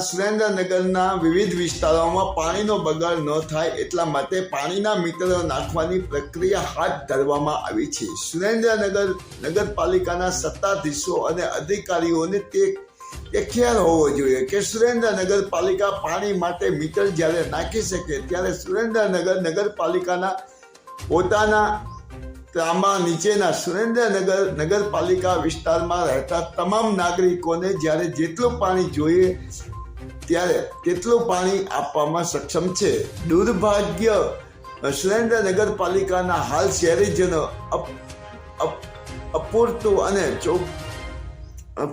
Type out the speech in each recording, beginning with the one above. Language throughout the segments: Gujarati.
શહેરના વિવિધ વિસ્તારોમાં પાણીનો બગાડ ન થાય એટલા માટે પાણીના મીટરો નાખવાની પ્રક્રિયા હાથ ધરવામાં આવી છે. સુરેન્દ્રનગર નગરપાલિકાના સત્તાધીશો અને અધિકારીઓને તે તે ખ્યાલ હોવો જોઈએ કે સુરેન્દ્રનગર પાલિકા પાણી માટે મીટર જ્યારે નાખી શકે ત્યારે સુરેન્દ્રનગર નગરપાલિકાના પોતાના ત્રાંબા નીચેના સુરેન્દ્રનગર નગરપાલિકા વિસ્તારમાં રહેતા તમામ નાગરિકોને જ્યારે જેટલું પાણી જોઈએ ત્યારે કેટલું પાણી આપવામાં સક્ષમ છે? દુર્ભાગ્ય. સુરેન્દ્ર નગરપાલિકાના હાલ શહેરીજનો અપ- અપ- અપૂરતું અને ચોક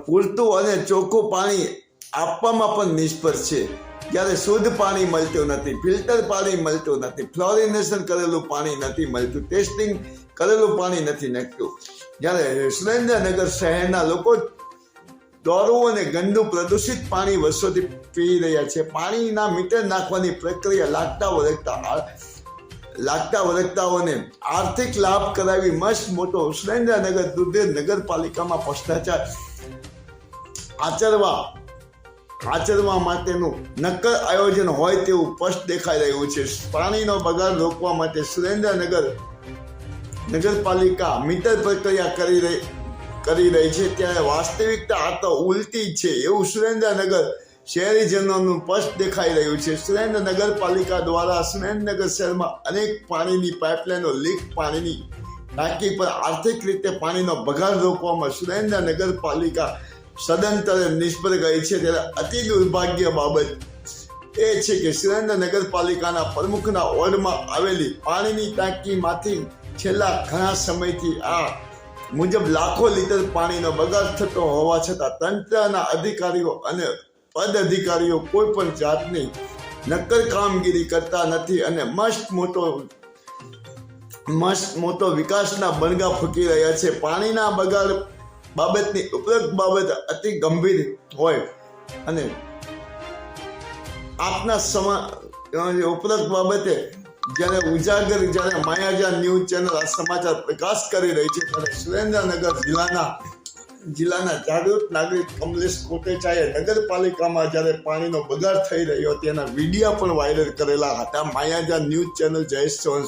પૂરતું અને ચોખ્ખું પાણી આપવામાં પણ નિષ્ફળ છે. જ્યારે શુદ્ધ પાણી મળતું નથી, ફિલ્ટર પાણી મળતું નથી, ફ્લોરિનેશન કરેલું પાણી નથી મળતું, ટેસ્ટિંગ કરેલું પાણી નથી નાખતું જ્યારે સુરેન્દ્રનગર શહેરના લોકો દોરું અને ગંદુ પ્રદૂષિત પાણી વર્ષોથી પી રહ્યા છે. પાણીના મીટર નાખવાની પ્રક્રિયા લાગતા વળગતા લાગતા વળગતાઓને આર્થિક લાભ કરાવી મસ્ત મોટો સુરેન્દ્રનગર દુધેર નગરપાલિકામાં ભ્રષ્ટાચાર આચરવા આચરવા માટેનું નક્કર આયોજન હોય તેવું સ્પષ્ટ દેખાઈ રહ્યું છે. પાણીનો બગાડ રોકવા માટે સુરેન્દ્રનગર નગરપાલિકા મીટર પ્રક્રિયા કરી રહી કરી રહી છે. ત્યારે વાસ્તવિકતા આ તો ઉલટી છે. એવું સુરેન્દ્રનગર શહેરીજનોનું સ્પષ્ટ દેખાઈ રહ્યું છે. સુરેન્દ્ર નગરપાલિકા દ્વારા સુરેન્દ્રનગર શહેરમાં અનેક પાણીની પાઇપલાઇનો લીક પાણીની ટાંકી પર આર્થિક રીતે પાણીનો બગાડ રોકવામાં સુરેન્દ્ર નગરપાલિકા સદંતરે નિષ્ફળ ગઈ છે. ત્યારે અતિ દુર્ભાગ્ય બાબત એ છે કે સુરેન્દ્ર નગરપાલિકાના પ્રમુખના ઓર્ડમાં આવેલી પાણીની ટાંકીમાંથી છેલ્લા ઘણા સમયથી આ મુજબ લાખો લીટર પાણીનો બગાડ થતો હોવા છતાં તંત્રના અધિકારીઓ અને પદ અધિકારીઓ કોઈ પણ જાતની નક્કર કામગીરી કરતા નથી અને મસ્ત મોટો મસ્ત મોટો વિકાસના બણગા ફૂકી રહ્યા છે. પાણીના બગાડ બાબતની ઉપરોક્ત બાબત અતિ ગંભીર હોય અને આપના સમા ઉપરોક્ત બાબતે જ્યારે ઉજાગર, જ્યારે માયાજા ન્યૂઝ ચેનલ આ સમાચાર પ્રકાશ કરી રહી છે, ત્યારે સુરેન્દ્રનગર જિલ્લાના જિલ્લાના જાગૃત નાગરિક કમલેશ કોટેચાએ નગરપાલિકામાં જ્યારે પાણીનો બગાડ થઈ રહ્યો, તેના વીડિયો પણ વાયરલ કરેલા હતા. માયાજા ન્યૂઝ ચેનલ જયેશ ચૌહાણ